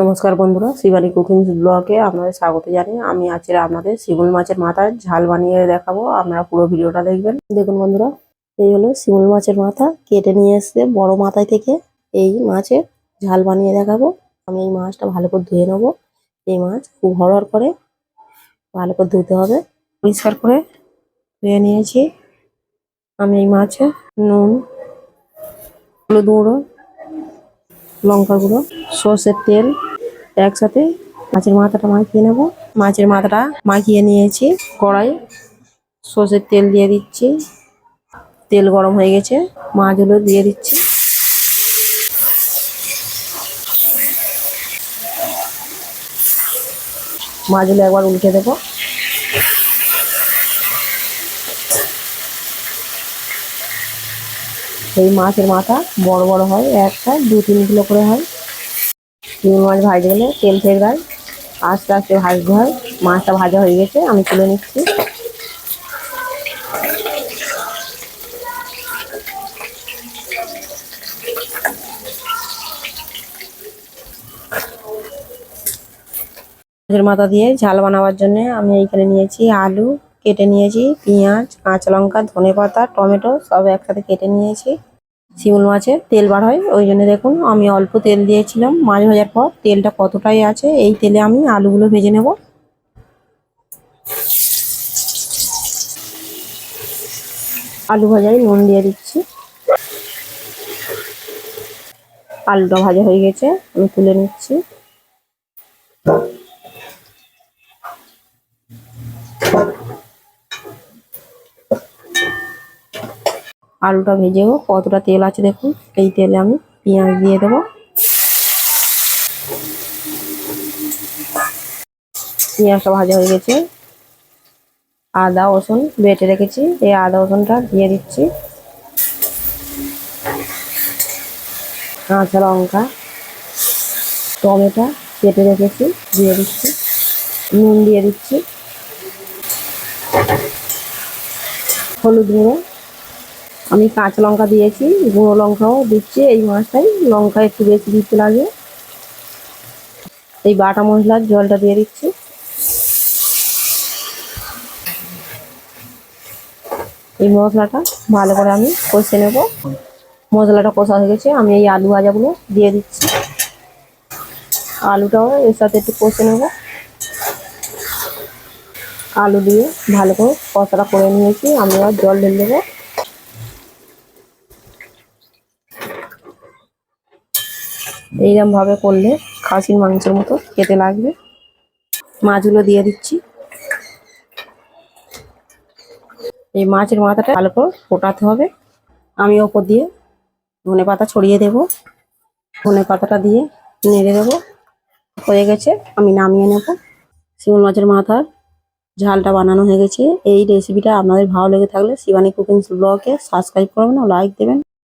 নমস্কার বন্ধুরা, শিবানী কুকিং ব্লগে আপনাদের স্বাগত জানি আমি আজকে আপনাদের শিমুল মাছের মাথার ঝাল বানিয়ে দেখাবো, আপনারা পুরো ভিডিওটা দেখবেন। দেখুন বন্ধুরা, এই হলো শিমুল মাছের মাথা। কেটে নিয়ে এসছে বড় মাথায় থেকে এই মাছের। ঝাল বানিয়ে দেখাবো, আমি এই মাছটা ভালো করে ধুয়ে নেব। এই মাছ খুব হরহর করে ভালো করে ধুতে হবে। পরিষ্কার করে ধুয়ে নিয়েছি। আমি এই মাছে নুন, হলুদ গুঁড়ো লঙ্কা গুঁড়ো, সর্ষের তেল একসাথে মাছের মাথাটা মাখিয়ে নেব। মাছের মাথাটা মাখিয়ে নিয়েছি। কড়াই, সর্ষের তেল দিয়ে দিচ্ছি। তেল গরম হয়ে গেছে, মাছগুলো দিয়ে দিচ্ছি। মাছগুলো একবার উল্টে দেবো। এই মাছের মাথা বড় বড় হয়, একটা, দু, তিন কিলো করে হয়। চিংড়ি মাছ ভাজতে গেলে তেল ফের দেয় আস্তে আস্তে ভাজতে হয়, মাছটা ভাজা হয়ে গেছে, আমি তুলে নিচ্ছি। মাছের মাথা দিয়ে ঝাল বানাবার জন্য আমি এইখানে নিয়েছি আলু, কেটে নিয়েছি, পেঁয়াজ, কাঁচা লঙ্কা ধনে পাতা টমেটো, সব একসাথে কেটে নিয়েছি। শিমুল মাছের তেল বার হয়, ওই জন্য দেখুন আমি অল্প তেল দিয়েছিলাম। মাছ ভাজার পর তেলটা কতটাই আছে, এই তেলে আমি আলুগুলো ভেজে নেব। আলু ভাজায় নুন দিয়ে দিচ্ছি। আলুটা ভাজা হয়ে গেছে, আমি তুলে নিচ্ছি। আলুটা ভেজেও কতটা তেল আছে দেখুন, এই তেলে আমি পেঁয়াজ দিয়ে দেবো। পেঁয়াজটা ভাজা হয়ে গেছে। আদা, রসুন বেটে রেখেছি। এই আদা, রসুনটা দিয়ে দিচ্ছি। কাঁচা লঙ্কা, টমেটো কেটে রেখেছি, দিয়ে দিচ্ছি। নুন দিয়ে দিচ্ছি। হলুদ গুঁড়ো আমি কাঁচা লঙ্কা দিয়েছি, গুঁড়ো লঙ্কাও দিচ্ছি এই মাছটাই লঙ্কা একটু বেশি দিতে লাগে। এই বাটা মশলার জলটা দিয়ে দিচ্ছি। এই মশলাটা ভালো করে আমি কষে নেব। মশলাটা কষা হয়ে গেছে, আমি এই আলু ভাজাগুলো দিয়ে দিচ্ছি। আলুটাও এর সাথে একটু কষে নেব। আলু দিয়ে ভালো করে কষাটা করে নিয়েছি, আমি আর জল ঢেলে দেবো। এইরকম ভাবে করলে খাসির মাংসের মতো খেতে লাগবে। মাছগুলো দিয়ে দিচ্ছি। এই মাছের মাথাটা ভালো করে ফোটাতে হবে। আমি ওপর দিয়ে ধনে পাতা ছড়িয়ে দেব। ধনে পাতাটা দিয়ে নেড়ে দেবো। হয়ে গেছে, আমি নামিয়ে নেব। শিমুল মাছের মাথার ঝালটা বানানো হয়ে গেছে। এই রেসিপিটা আপনাদের ভালো লেগে থাকলে শিবানী কুকিং ব্লগে সাবস্ক্রাইব করবেন ও লাইক দেবেন।